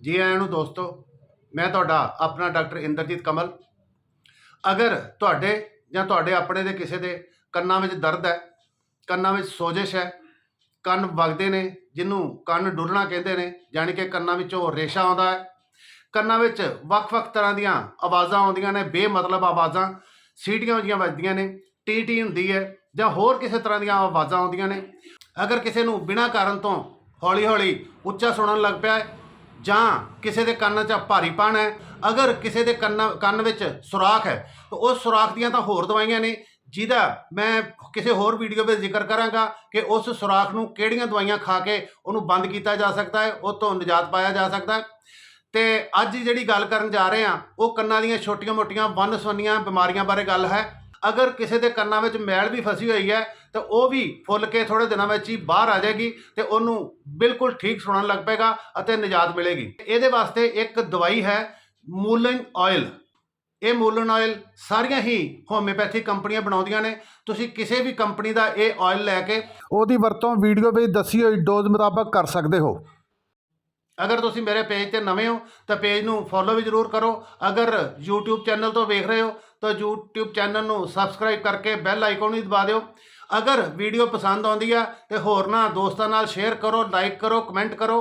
ਜੀ ਆਇਆਂ ਨੂੰ ਦੋਸਤੋ, ਮੈਂ ਤੁਹਾਡਾ ਆਪਣਾ ਡਾਕਟਰ ਇੰਦਰਜੀਤ ਕਮਲ। ਅਗਰ ਤੁਹਾਡੇ ਜਾਂ ਤੁਹਾਡੇ ਆਪਣੇ ਦੇ ਕਿਸੇ ਦੇ ਕੰਨਾਂ ਵਿੱਚ ਦਰਦ ਹੈ, ਕੰਨਾਂ ਵਿੱਚ ਸੋਜਸ਼ ਹੈ, ਕੰਨ ਵਗਦੇ ਨੇ, ਜਿਹਨੂੰ ਕੰਨ ਡੁੱਲਣਾ ਕਹਿੰਦੇ ਨੇ, ਯਾਨੀ ਕਿ ਕੰਨਾਂ ਵਿੱਚੋਂ ਰੇਸ਼ਾ ਆਉਂਦਾ ਹੈ, ਕੰਨਾਂ ਵਿੱਚ ਵੱਖ-ਵੱਖ ਤਰ੍ਹਾਂ ਦੀਆਂ ਆਵਾਜ਼ਾਂ ਆਉਂਦੀਆਂ ਨੇ, ਬੇਮਤਲਬ ਆਵਾਜ਼ਾਂ ਸੀਟੀਆਂ ਜੀਆਂ ਵੱਜਦੀਆਂ ਨੇ ਟੀ ਟੀ ਹੁੰਦੀ ਹੈ, ਜਾਂ ਹੋਰ ਕਿਸੇ ਤਰ੍ਹਾਂ ਦੀਆਂ ਆਵਾਜ਼ਾਂ ਆਉਂਦੀਆਂ ਨੇ। ਅਗਰ ਕਿਸੇ ਨੂੰ ਬਿਨਾਂ ਕਾਰਨ ਤੋਂ ਹੌਲੀ-ਹੌਲੀ ਉੱਚਾ ਸੁਣਨ ਲੱਗ ਪਿਆ ਹੈ ਜਾਂ ਕਿਸੇ ਦੇ ਕੰਨ 'ਚ ਭਾਰੀਪਣ ਹੈ, ਅਗਰ ਕਿਸੇ ਦੇ ਕੰਨ ਕੰਨ ਵਿੱਚ ਸੁਰਾਖ ਹੈ, ਤਾਂ ਉਸ ਸੁਰਾਖ ਦੀਆਂ ਤਾਂ ਹੋਰ ਦਵਾਈਆਂ ਨੇ, ਜਿਹਦਾ ਮੈਂ ਕਿਸੇ ਹੋਰ ਵੀਡੀਓ ਵਿੱਚ ਜ਼ਿਕਰ ਕਰਾਂਗਾ ਕਿ ਉਸ ਸੁਰਾਖ ਨੂੰ ਕਿਹੜੀਆਂ ਦਵਾਈਆਂ ਖਾ ਕੇ ਉਹਨੂੰ ਬੰਦ ਕੀਤਾ ਜਾ ਸਕਦਾ ਹੈ, ਉਹ ਤੋਂ ਨਿਜਾਤ ਪਾਇਆ ਜਾ ਸਕਦਾ ਹੈ। ਤੇ ਅੱਜ ਜਿਹੜੀ ਗੱਲ ਕਰਨ ਜਾ ਰਹੇ ਹਾਂ, ਉਹ ਕੰਨਾਂ ਦੀਆਂ ਛੋਟੀਆਂ-ਮੋਟੀਆਂ ਵੰਨ-ਸੁਵੰਨੀਆਂ ਬਿਮਾਰੀਆਂ ਬਾਰੇ ਗੱਲ ਹੈ। ਅਗਰ ਕਿਸੇ ਦੇ ਕੰਨਾਂ ਵਿੱਚ ਮੈਲ ਵੀ ਫਸੀ ਹੋਈ ਹੈ, ਤਾਂ ਉਹ ਵੀ ਫੁੱਲ ਕੇ ਥੋੜੇ ਦਿਨਾਂ ਵਿੱਚ ਹੀ ਬਾਹਰ ਆ ਜਾਏਗੀ ਤੇ ਉਹਨੂੰ ਬਿਲਕੁਲ ਠੀਕ ਸੁਣਨ ਲੱਗ ਪਏਗਾ ਅਤੇ ਨਿਜਾਤ ਮਿਲੇਗੀ। ਇਹਦੇ ਵਾਸਤੇ ਇੱਕ ਦਵਾਈ ਹੈ ਮੂਲਨ ਆਇਲ। ਇਹ ਮੂਲਨ ਆਇਲ ਸਾਰੀਆਂ ਹੀ ਹੋਮਿਓਪੈਥੀ ਕੰਪਨੀਆਂ ਬਣਾਉਂਦੀਆਂ ਨੇ। ਤੁਸੀਂ ਕਿਸੇ ਵੀ ਕੰਪਨੀ ਦਾ ਇਹ ਆਇਲ ਲੈ ਕੇ ਉਹਦੀ ਵਰਤੋਂ ਵੀਡੀਓ ਵਿੱਚ ਦੱਸੀ ਹੋਈ ਡੋਜ਼ ਮੁਤਾਬਕ ਕਰ ਸਕਦੇ ਹੋ। ਅਗਰ ਤੁਸੀਂ ਮੇਰੇ ਪੇਜ ਤੇ ਨਵੇਂ ਹੋ, ਤਾਂ ਪੇਜ ਨੂੰ ਫੋਲੋ ਵੀ ਜ਼ਰੂਰ ਕਰੋ। ਅਗਰ YouTube ਚੈਨਲ ਤੋਂ ਵੇਖ ਰਹੇ ਹੋ, ਤਾਂ YouTube ਚੈਨਲ ਨੂੰ ਸਬਸਕ੍ਰਾਈਬ ਕਰਕੇ ਬੈਲ ਆਈਕਨ ਵੀ ਦਬਾ ਦਿਓ। ਅਗਰ ਵੀਡੀਓ ਪਸੰਦ ਆਉਂਦੀ ਆ, ਤੇ ਹੋਰਨਾਂ ਦੋਸਤਾਂ ਨਾਲ ਸ਼ੇਅਰ ਕਰੋ ਲਾਈਕ ਕਰੋ ਕਮੈਂਟ ਕਰੋ।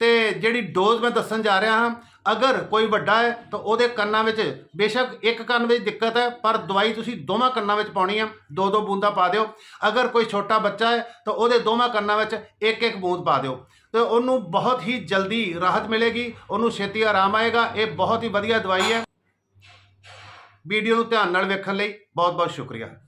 ਤੇ ਜਿਹੜੀ ਡੋਜ਼ ਮੈਂ ਦੱਸਣ ਜਾ ਰਿਹਾ ਹਾਂ, ਅਗਰ ਕੋਈ ਵੱਡਾ ਹੈ, ਤਾਂ ਉਹਦੇ ਕੰਨਾਂ ਵਿੱਚ ਬੇਸ਼ੱਕ ਇੱਕ ਕੰਨ ਵਿੱਚ ਦਿੱਕਤ ਹੈ, ਪਰ ਦਵਾਈ ਤੁਸੀਂ ਦੋਵਾਂ ਕੰਨਾਂ ਵਿੱਚ ਪਾਉਣੀ ਆ, ਦੋ ਦੋ ਬੂੰਦਾਂ ਪਾ ਦਿਓ। ਅਗਰ ਕੋਈ ਛੋਟਾ ਬੱਚਾ ਹੈ, ਤਾਂ ਉਹਦੇ ਦੋਵਾਂ ਕੰਨਾਂ ਵਿੱਚ ਇੱਕ ਇੱਕ ਬੂੰਦ ਪਾ ਦਿਓ। ਤੇ ਉਹਨੂੰ ਬਹੁਤ ਹੀ ਜਲਦੀ ਰਾਹਤ ਮਿਲੇਗੀ, ਉਹਨੂੰ ਛੇਤੀ ਆਰਾਮ ਆਏਗਾ, ਇਹ ਬਹੁਤ ਹੀ ਵਧੀਆ ਦਵਾਈ ਹੈ। ਵੀਡੀਓ ਨੂੰ ਧਿਆਨ ਨਾਲ ਵੇਖਣ ਲਈ ਬਹੁਤ ਬਹੁਤ ਸ਼ੁਕਰੀਆ।